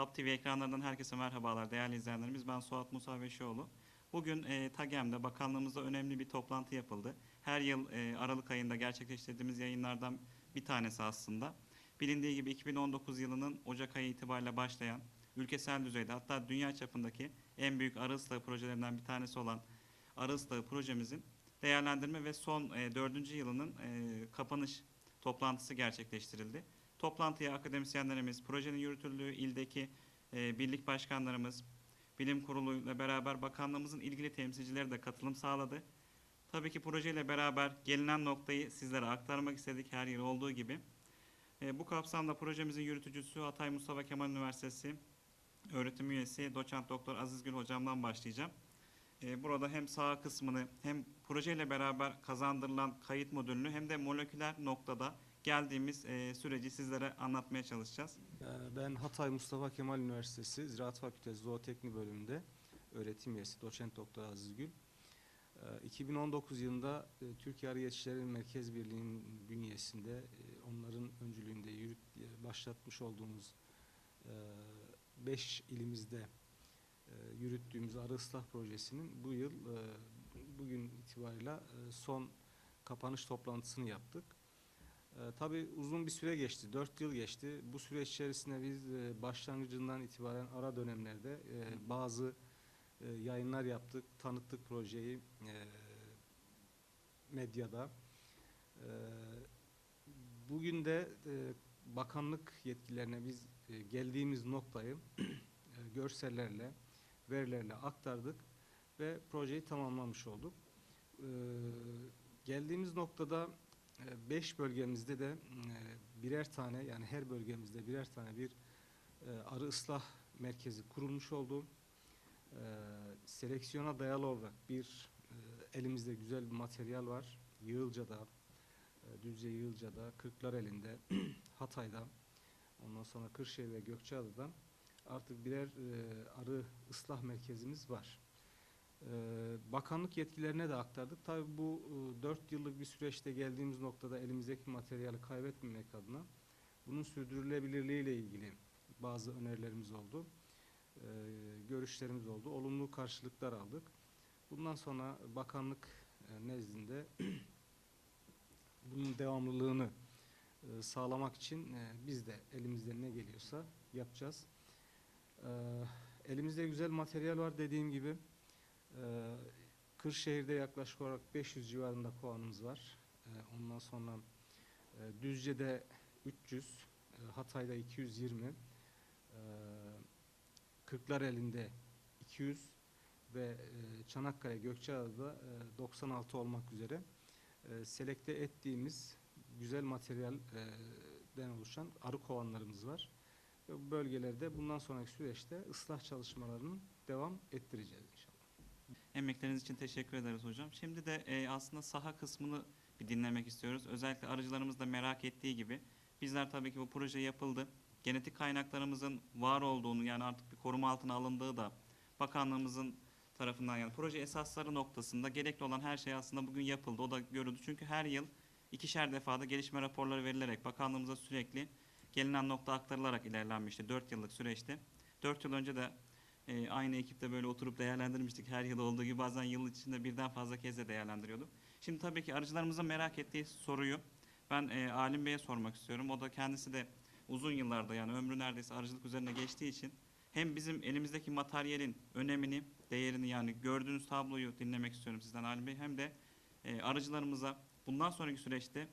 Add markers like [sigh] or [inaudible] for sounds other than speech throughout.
TAP TV ekranlarından herkese merhabalar değerli izleyenlerimiz. Ben Suat Musa Beşioğlu. Bugün e, TAGEM'de bakanlığımızda önemli bir toplantı yapıldı. Her yıl e, Aralık ayında gerçekleştirdiğimiz yayınlardan bir tanesi aslında. Bilindiği gibi 2019 yılının Ocak ayı itibariyle başlayan ülkesel düzeyde hatta dünya çapındaki en büyük arı ıslığı projelerinden bir tanesi olan arı ıslığı projemizin değerlendirme ve son e, yılının e, kapanış toplantısı gerçekleştirildi. Toplantıya akademisyenlerimiz, projenin yürütüldüğü ildeki e, birlik başkanlarımız, bilim kuruluyla beraber bakanlığımızın ilgili temsilcileri de katılım sağladı. Tabii ki projeyle beraber gelinen noktayı sizlere aktarmak istedik her yıl olduğu gibi. E, bu kapsamda projemizin yürütücüsü Hatay Mustafa Kemal Üniversitesi öğretim üyesi doçent doktor Aziz Gül hocamdan başlayacağım. E, burada hem sağ kısmını hem projeyle beraber kazandırılan kayıt modülünü hem de moleküler noktada geldiğimiz e, süreci sizlere anlatmaya çalışacağız. Ee, Ben Hatay Mustafa Kemal Üniversitesi Ziraat Fakültesi Zooteknik bölümünde öğretim üyesi doçent doktor Aziz Gül. Ee, 2019 yılında e, Türkiye Arı Yetişleri Merkez Birliği'nin bünyesinde e, onların öncülüğünde yürüt, e, başlatmış olduğumuz 5 ilimizde yürüttüğümüz arı ıslah projesinin bu yıl bugün itibariyle son kapanış toplantısını yaptık. E, tabii uzun bir süre geçti, 4 yıl geçti. Bu süreç içerisinde biz e, başlangıcından itibaren ara dönemlerde e, bazı e, yayınlar yaptık, tanıttık projeyi e, medyada. E, bugün de e, bakanlık yetkililerine biz e, geldiğimiz noktayı [clears throat] e, görsellerle, verilerle aktardık ve projeyi tamamlamış olduk. E, geldiğimiz noktada 5 bölgemizde de e, birer tane yani her bölgemizde birer tane bir e, arı ıslah merkezi kurulmuş oldu. E, Seleksiyona dayalı olarak bir e, elimizde güzel bir materyal var. Yığılca'da, Düzce Yığılca'da, Kırklareli'nde, [clears throat] Hatay'da, ondan sonra Kırşehir ve Gökçeada'da artık birer arı ıslah merkezimiz var. Ee, bakanlık yetkilerine de aktardık. Tabii bu e, 4 yıllık bir süreçte geldiğimiz noktada elimizdeki materyali kaybetmemek adına bunun sürdürülebilirliği ile ilgili bazı önerilerimiz oldu. Ee, görüşlerimiz oldu. Olumlu karşılıklar aldık. Bundan sonra bakanlık e, nezdinde [clears throat] bunun devamlılığını e, sağlamak için biz de elimizden ne geliyorsa yapacağız. Ee, elimizde güzel materyal var dediğim gibi. Ee, Kırşehir'de yaklaşık olarak 500 civarında kovanımız var. Ee, ondan sonra e, Düzce'de 300, e, Hatay'da 220, e, Kırklareli'nde 200 ve e, Çanakkale Gökçeada'da e, 96 olmak üzere selekte ettiğimiz güzel materyalden oluşan arı kovanlarımız var. Bu bölgelerde bundan sonraki süreçte ıslah çalışmalarının devam ettireceğiz. Emekleriniz için teşekkür ederiz hocam. Şimdi de e, aslında saha kısmını bir dinlemek istiyoruz. Özellikle arıcılarımız da merak ettiği gibi bizler tabii ki bu proje yapıldı. Genetik kaynaklarımızın var olduğunu yani artık bir koruma altına alındığı da bakanlığımızın tarafından yani proje esasları noktasında gerekli olan her şey aslında bugün yapıldı. O da görüldü. Çünkü her yıl ikişer defada gelişme raporları verilerek bakanlığımıza sürekli gelinen nokta aktarılarak ilerlenmişti 4 yıllık süreçte. 4 yıl önce de e, aynı ekipte böyle oturup değerlendirmiştik. Her yıl olduğu gibi bazen yıl içinde birden fazla kez de değerlendiriyorduk. Şimdi tabii ki arıcılarımızın merak ettiği soruyu ben e, Alim Bey'e sormak istiyorum. O da kendisi de uzun yıllarda yani ömrü neredeyse arıcılık üzerine geçtiği için hem bizim elimizdeki materyalin önemini, değerini yani gördüğünüz tabloyu dinlemek istiyorum sizden Alim Bey. Hem de e, arıcılarımıza bundan sonraki süreçte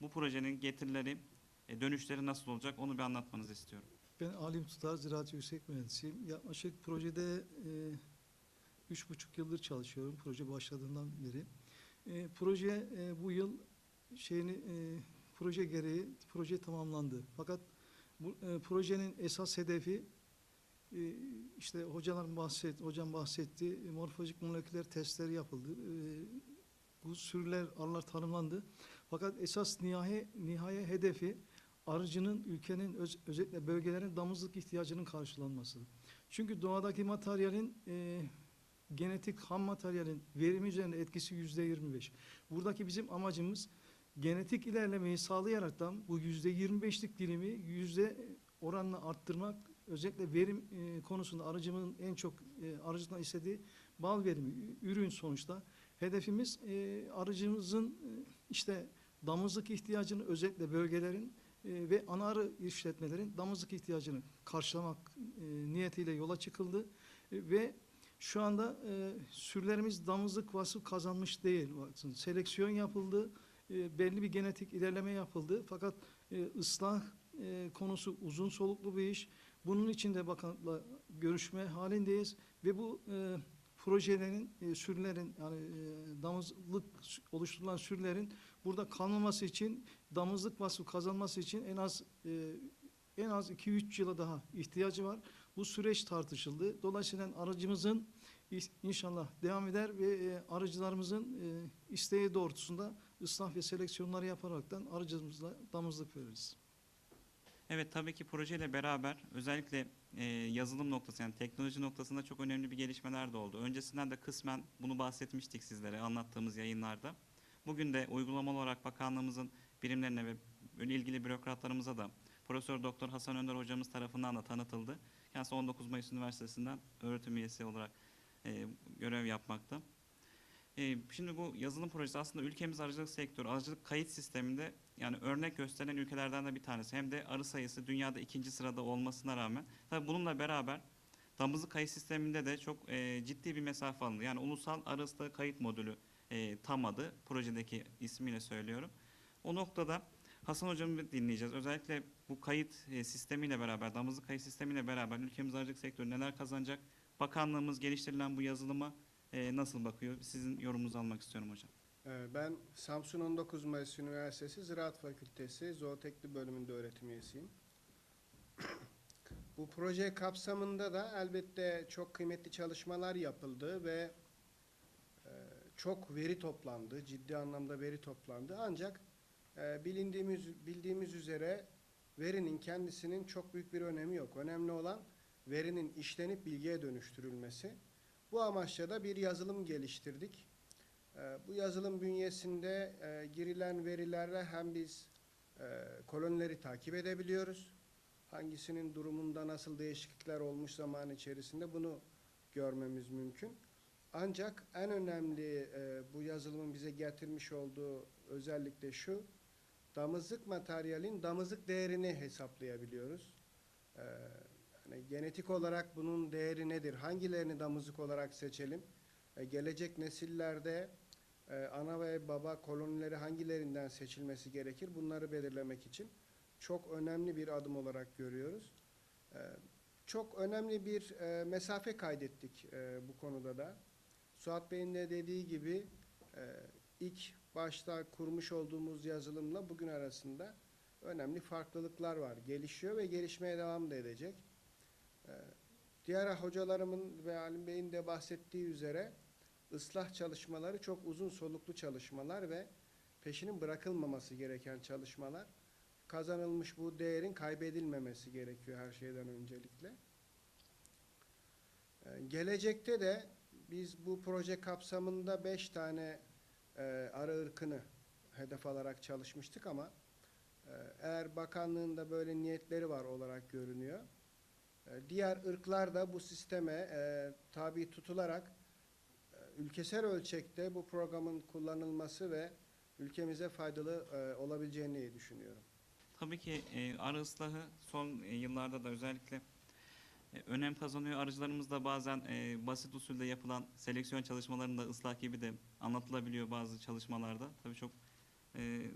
bu projenin getirileri, dönüşleri nasıl olacak onu bir anlatmanızı istiyorum. Ben Alim Tutar, Ziraat Yüksek Mühendisiyim. Yaklaşık projede e, üç buçuk yıldır çalışıyorum proje başladığından beri. E, proje e, bu yıl şeyini e, proje gereği proje tamamlandı. Fakat bu e, projenin esas hedefi e, işte hocaların bahset, hocam bahsetti. E, morfolojik moleküler testleri yapıldı. E, bu sürüler, arılar tanımlandı. Fakat esas nihai, nihai hedefi arıcının ülkenin öz, özellikle bölgelerin damızlık ihtiyacının karşılanması. Çünkü doğadaki materyalin e, genetik ham materyalin verimi üzerinde etkisi yüzde 25. Buradaki bizim amacımız genetik ilerlemeyi sağlayaraktan bu yüzde 25'lik dilimi yüzde oranla arttırmak özellikle verim e, konusunda arıcımın en çok e, arıcıdan istediği bal verimi, ürün sonuçta. Hedefimiz e, arıcımızın e, işte damızlık ihtiyacını özellikle bölgelerin e, ve ana arı işletmelerin damızlık ihtiyacını karşılamak e, niyetiyle yola çıkıldı. E, ve şu anda e, sürülerimiz damızlık vasfı kazanmış değil. Seleksiyon yapıldı, e, belli bir genetik ilerleme yapıldı. Fakat e, ıslah e, konusu uzun soluklu bir iş. Bunun için de bakanlıkla görüşme halindeyiz ve bu e, projelerin, e, sürülerin yani e, damızlık oluşturulan sürülerin burada kalmaması için, damızlık vasfı kazanması için en az e, en az 2-3 yıla daha ihtiyacı var. Bu süreç tartışıldı. Dolayısıyla aracımızın İnşallah devam eder ve e, arıcılarımızın e, isteği doğrultusunda ıslah ve seleksiyonları yaparaktan arıcımızla damızlık veririz. Evet tabii ki projeyle beraber özellikle e, yazılım noktası yani teknoloji noktasında çok önemli bir gelişmeler de oldu. Öncesinden de kısmen bunu bahsetmiştik sizlere anlattığımız yayınlarda. Bugün de uygulamalı olarak bakanlığımızın birimlerine ve ilgili bürokratlarımıza da Profesör Doktor Hasan Önder hocamız tarafından da tanıtıldı. Kendisi 19 Mayıs Üniversitesi'nden öğretim üyesi olarak e, görev yapmakta. E, şimdi bu yazılım projesi aslında ülkemiz arıcılık sektörü, arıcılık kayıt sisteminde yani örnek gösterilen ülkelerden de bir tanesi. Hem de arı sayısı dünyada ikinci sırada olmasına rağmen. Tabii bununla beraber damızlık kayıt sisteminde de çok e, ciddi bir mesafe alındı. Yani ulusal arı ıslığı kayıt modülü e, tam adı projedeki ismiyle söylüyorum. O noktada Hasan hocamı dinleyeceğiz. Özellikle bu kayıt e, sistemiyle beraber, damızlık kayıt sistemiyle beraber ülkemiz arıcılık sektörü neler kazanacak? Bakanlığımız geliştirilen bu yazılıma e, nasıl bakıyor? Sizin yorumunuzu almak istiyorum hocam. Ee, Ben Samsun 19 Mayıs Üniversitesi Ziraat Fakültesi Zooteknik bölümünde öğretim üyesiyim. Bu proje kapsamında da elbette çok kıymetli çalışmalar yapıldı ve e, çok veri toplandı, ciddi anlamda veri toplandı. Ancak e, bilindiğimiz bildiğimiz üzere verinin kendisinin çok büyük bir önemi yok. Önemli olan verinin işlenip bilgiye dönüştürülmesi. Bu amaçla da bir yazılım geliştirdik. Ee, Bu yazılım bünyesinde e, girilen verilerle hem biz e, kolonileri takip edebiliyoruz. Hangisinin durumunda nasıl değişiklikler olmuş zaman içerisinde bunu görmemiz mümkün. Ancak en önemli e, bu yazılımın bize getirmiş olduğu özellik de şu. Damızlık materyalin damızlık değerini hesaplayabiliyoruz. Ee, yani genetik olarak bunun değeri nedir? Hangilerini damızlık olarak seçelim? E, gelecek nesillerde e, ana ve baba kolonileri hangilerinden seçilmesi gerekir? Bunları belirlemek için çok önemli bir adım olarak görüyoruz. E, çok önemli bir e, mesafe kaydettik e, bu konuda da. Suat Bey'in de dediği gibi e, ilk başta kurmuş olduğumuz yazılımla bugün arasında önemli farklılıklar var. Gelişiyor ve gelişmeye devam da edecek. E, diğer hocalarımın ve Halim Bey'in de bahsettiği üzere ıslah çalışmaları çok uzun soluklu çalışmalar ve peşinin bırakılmaması gereken çalışmalar. Kazanılmış bu değerin kaybedilmemesi gerekiyor her şeyden öncelikle. Ee, Gelecekte de biz bu proje kapsamında beş tane e, arı ırkını hedef alarak çalışmıştık ama e, eğer bakanlığında böyle niyetleri var olarak görünüyor. E, diğer ırklar da bu sisteme e, tabi tutularak e, ülkesel ölçekte bu programın kullanılması ve ülkemize faydalı e, olabileceğini düşünüyorum. Tabii ki e, arı ıslahı son e, yıllarda da özellikle önem kazanıyor. Arıcılarımız da bazen e, basit usulde yapılan seleksiyon çalışmalarında ıslah gibi de anlatılabiliyor bazı çalışmalarda. Tabii çok e,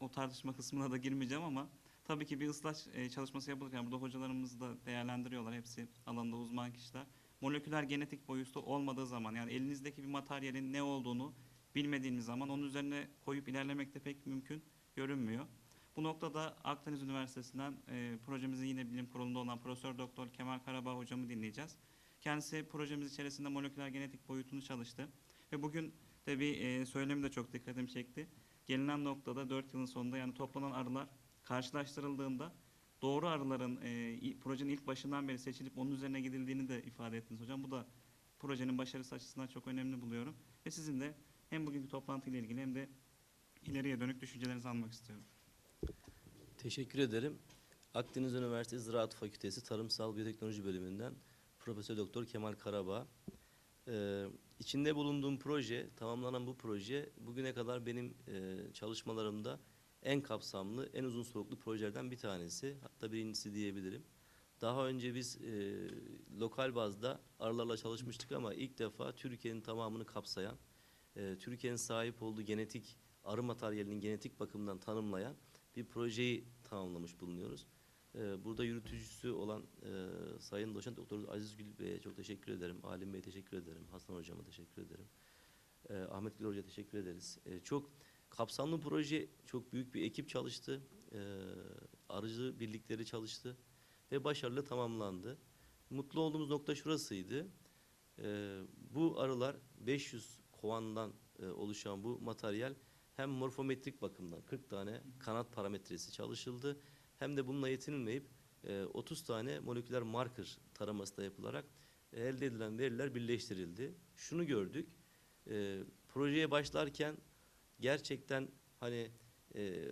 o tartışma kısmına da girmeyeceğim ama tabii ki bir ıslah e, çalışması yapılırken burada hocalarımız da değerlendiriyorlar. Hepsi alanında uzman kişiler. Moleküler genetik boyutu olmadığı zaman yani elinizdeki bir materyalin ne olduğunu bilmediğiniz zaman onun üzerine koyup ilerlemek de pek mümkün görünmüyor. Bu noktada Akdeniz Üniversitesi'nden e, projemizin yine bilim kurulunda olan Profesör Doktor Kemal Karabağ hocamı dinleyeceğiz. Kendisi projemiz içerisinde moleküler genetik boyutunu çalıştı ve bugün de bir e, söylemi de çok dikkatimi çekti. Gelinen noktada 4 yılın sonunda yani toplanan arılar karşılaştırıldığında doğru arıların e, projenin ilk başından beri seçilip onun üzerine gidildiğini de ifade ettiniz hocam. Bu da projenin başarısı açısından çok önemli buluyorum. Ve sizin de hem bugünkü toplantıyla ilgili hem de ileriye dönük düşüncelerinizi almak istiyorum. Teşekkür ederim. Akdeniz Üniversitesi Ziraat Fakültesi Tarımsal Biyoteknoloji Bölümünden Profesör Doktor Kemal Karabağ. Ee, içinde bulunduğum proje, tamamlanan bu proje bugüne kadar benim e, çalışmalarımda en kapsamlı, en uzun soluklu projelerden bir tanesi. Hatta birincisi diyebilirim. Daha önce biz e, lokal bazda arılarla çalışmıştık ama ilk defa Türkiye'nin tamamını kapsayan, e, Türkiye'nin sahip olduğu genetik arı materyalinin genetik bakımından tanımlayan bir projeyi tamamlamış bulunuyoruz. E, burada yürütücüsü olan e, Sayın Doçent Doktor Aziz Gül Bey'e çok teşekkür ederim. Alim Bey'e teşekkür ederim. Hasan Hocam'a teşekkür ederim. E, Ahmet Gül Hoca'ya teşekkür ederiz. E, çok kapsamlı proje, çok büyük bir ekip çalıştı. E, arıcı birlikleri çalıştı ve başarılı tamamlandı. Mutlu olduğumuz nokta şurasıydı. Ee, bu arılar 500 kovandan e, oluşan bu materyal hem morfometrik bakımdan 40 tane kanat parametresi çalışıldı hem de bununla yetinilmeyip e, 30 tane moleküler marker taraması da yapılarak e, elde edilen veriler birleştirildi. Şunu gördük. e, projeye başlarken gerçekten hani e,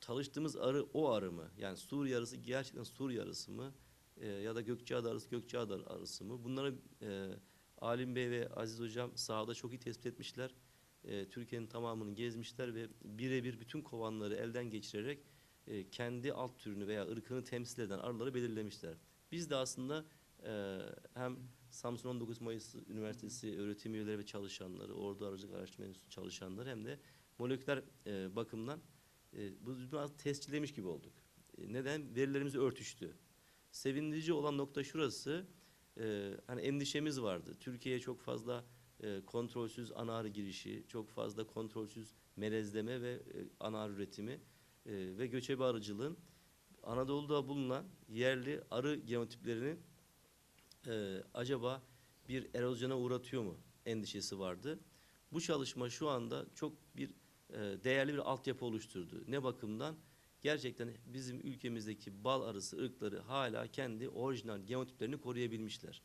çalıştığımız arı o arı mı? Yani Suriye arısı gerçekten Suriye arısı mı? E, ya da Gökçeada arısı Gökçeada arısı mı? Bunları e, Alim Bey ve Aziz Hocam sahada çok iyi tespit etmişler. E, Türkiye'nin tamamını gezmişler ve birebir bütün kovanları elden geçirerek e, kendi alt türünü veya ırkını temsil eden arıları belirlemişler. Biz de aslında e, hem Samsun 19 Mayıs Üniversitesi öğretim üyeleri ve çalışanları, Ordu Arıcılık Araştırma Enstitüsü çalışanları hem de moleküler e, bakımdan e, bu biraz tescillemiş gibi olduk. E, neden? Verilerimiz örtüştü. Sevindirici olan nokta şurası. E, hani endişemiz vardı. Türkiye'ye çok fazla e, kontrolsüz ana arı girişi, çok fazla kontrolsüz melezleme ve e, ana arı üretimi e, ve göçebe arıcılığın Anadolu'da bulunan yerli arı genotiplerini e, acaba bir erozyona uğratıyor mu endişesi vardı. Bu çalışma şu anda çok bir e, değerli bir altyapı oluşturdu. Ne bakımdan? Gerçekten bizim ülkemizdeki bal arısı ırkları hala kendi orijinal genotiplerini koruyabilmişler.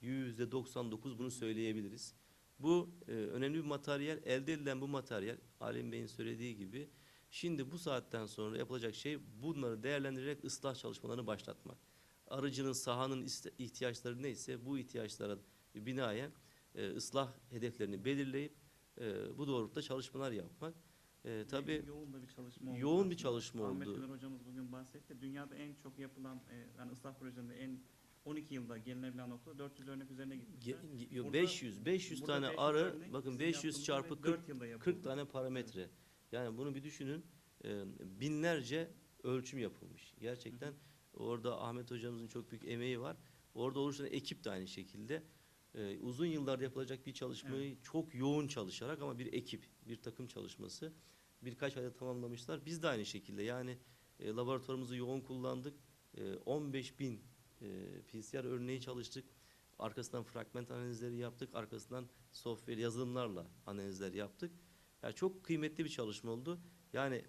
Yüzde 99 bunu söyleyebiliriz. Bu e, önemli bir materyal. Elde edilen bu materyal, Alim Bey'in söylediği gibi, şimdi bu saatten sonra yapılacak şey bunları değerlendirerek ıslah çalışmalarını başlatmak. Arıcının sahanın ihtiyaçları neyse bu ihtiyaçlara binaen e, ıslah hedeflerini belirleyip e, bu doğrultuda çalışmalar yapmak. E, tabii yoğun da bir çalışma oldu. yoğun bir çalışma Ahmet oldu. Güler hocamız bugün bahsetti. Dünyada en çok yapılan e, yani ıslah projelerinde en 12 yılda gelinebilen nokta 400 örnek üzerine gitmişler. Ge- ge- yo, Burada- 500 500 Burada tane 500 arı örnek bakın sizin 500 yaptığınızda çarpı ve 40 4 yılda 40 yapıldı. tane parametre. Yani bunu bir düşünün. e, binlerce ölçüm yapılmış. Gerçekten orada Ahmet hocamızın çok büyük emeği var. Orada oluşan ekip de aynı şekilde e, uzun yıllar yapılacak bir çalışmayı çok yoğun çalışarak ama bir ekip, bir takım çalışması birkaç ayda tamamlamışlar. Biz de aynı şekilde yani e, laboratuvarımızı yoğun kullandık. E, 15 bin e, PCR örneği çalıştık. Arkasından fragment analizleri yaptık. Arkasından software yazılımlarla analizler yaptık. Yani çok kıymetli bir çalışma oldu. Yani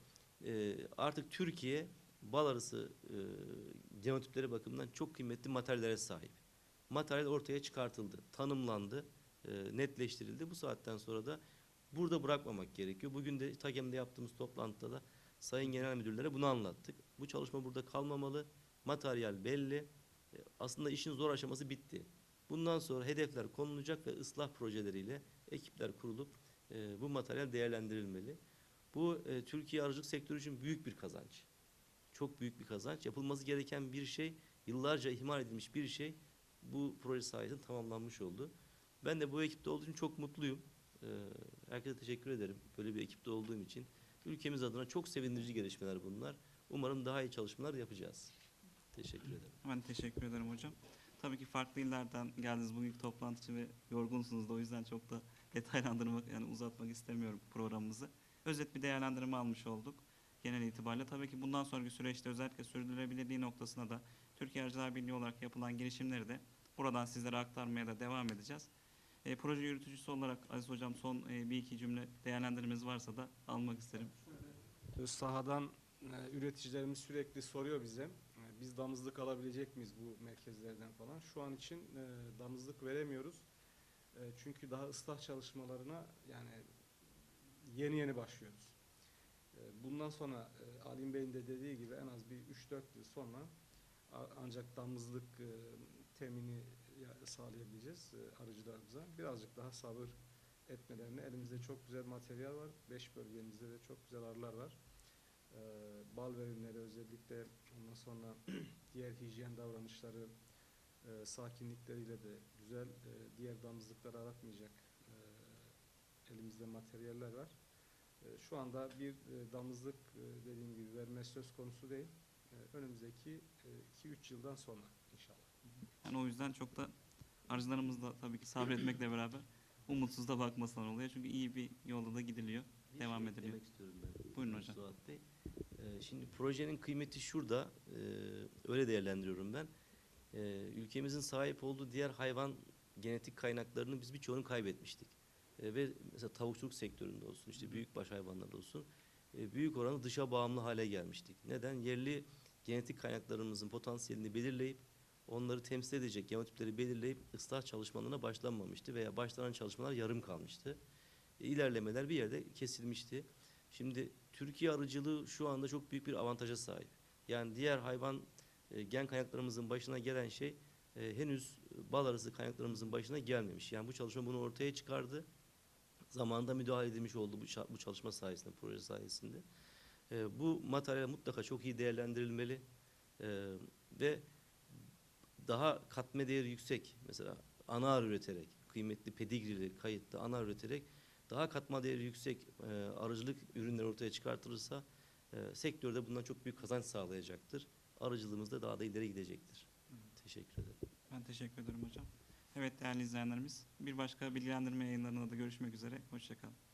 e, artık Türkiye bal arısı e, genotipleri bakımından çok kıymetli materyallere sahip. Materyal ortaya çıkartıldı, tanımlandı, e, netleştirildi. Bu saatten sonra da burada bırakmamak gerekiyor. Bugün de TAGEM'de yaptığımız toplantıda da Sayın Genel Müdürlere bunu anlattık. Bu çalışma burada kalmamalı. Materyal belli. E, aslında işin zor aşaması bitti. Bundan sonra hedefler konulacak ve ıslah projeleriyle ekipler kurulup e, bu materyal değerlendirilmeli. Bu e, Türkiye arıcılık sektörü için büyük bir kazanç. Çok büyük bir kazanç. Yapılması gereken bir şey, yıllarca ihmal edilmiş bir şey bu proje sayesinde tamamlanmış oldu. Ben de bu ekipte olduğum için çok mutluyum. E, herkese teşekkür ederim böyle bir ekipte olduğum için. Ülkemiz adına çok sevindirici gelişmeler bunlar. Umarım daha iyi çalışmalar yapacağız. Teşekkür ederim. Ben teşekkür ederim hocam. Tabii ki farklı illerden geldiniz bugünkü toplantı için ve yorgunsunuz da o yüzden çok da detaylandırmak yani uzatmak istemiyorum programımızı. Özet bir değerlendirme almış olduk genel itibariyle. Tabii ki bundan sonraki süreçte özellikle sürdürülebilirliği noktasına da Türkiye Arıcılar Birliği olarak yapılan girişimleri de buradan sizlere aktarmaya da devam edeceğiz. E, proje yürütücüsü olarak Aziz Hocam son e, bir iki cümle değerlendirmemiz varsa da almak isterim. Ö- Sahadan e, üreticilerimiz sürekli soruyor bize. Biz damızlık alabilecek miyiz bu merkezlerden falan? Şu an için e, damızlık veremiyoruz. E, Çünkü daha ıslah çalışmalarına yani yeni yeni başlıyoruz. E, bundan sonra e, Alim Bey'in de dediği gibi en az bir 3-4 yıl sonra ancak damızlık e, temini ya- sağlayabileceğiz e, arıcılarımıza. Birazcık daha sabır etmelerini. Elimizde çok güzel materyal var. 5 bölgemizde de çok güzel arılar var. E, bal verimleri özellikle ondan sonra [clears throat] diğer hijyen davranışları e, sakinlikleriyle de güzel e, diğer damızlıkları aratmayacak e, elimizde materyaller var. E, şu anda bir e, damızlık e, dediğim gibi verme söz konusu değil. E, önümüzdeki 2-3 yıldan sonra inşallah. Yani o yüzden çok da arıcılarımız da tabii ki sabretmekle beraber umutsuz da bakmasınlar oluyor. Çünkü iyi bir yolda da gidiliyor. Bir Devam şey ediliyor. eklemek istiyorum ben. Buyurun hocam. Suat Bey. Ee, şimdi projenin kıymeti şurada. Ee, öyle değerlendiriyorum ben. Ee, ülkemizin sahip olduğu diğer hayvan genetik kaynaklarını biz birçoğunu kaybetmiştik. Ee, ve mesela tavukçuluk sektöründe olsun, işte büyükbaş hayvanlar olsun, e, büyük oranı dışa bağımlı hale gelmiştik. Neden? Yerli genetik kaynaklarımızın potansiyelini belirleyip onları temsil edecek genotipleri belirleyip ıslah çalışmalarına başlanmamıştı veya başlanan çalışmalar yarım kalmıştı. E, ilerlemeler bir yerde kesilmişti. Şimdi Türkiye arıcılığı şu anda çok büyük bir avantaja sahip. Yani diğer hayvan e, gen kaynaklarımızın başına gelen şey e, henüz bal arısı kaynaklarımızın başına gelmemiş. Yani bu çalışma bunu ortaya çıkardı. Zamanında müdahale edilmiş oldu bu, çalışma sayesinde, proje sayesinde. E, bu materyal mutlaka çok iyi değerlendirilmeli E, ve daha katma değeri yüksek mesela ana arı üreterek, kıymetli pedigrili, kayıtlı ana arı üreterek daha katma değeri yüksek e, arıcılık ürünleri ortaya çıkartılırsa e, sektörde bundan çok büyük kazanç sağlayacaktır. Arıcılığımız da daha da ileri gidecektir. Teşekkür ederim. Ben teşekkür ederim hocam. Evet değerli izleyenlerimiz bir başka bilgilendirme yayınlarında da görüşmek üzere. Hoşçakalın.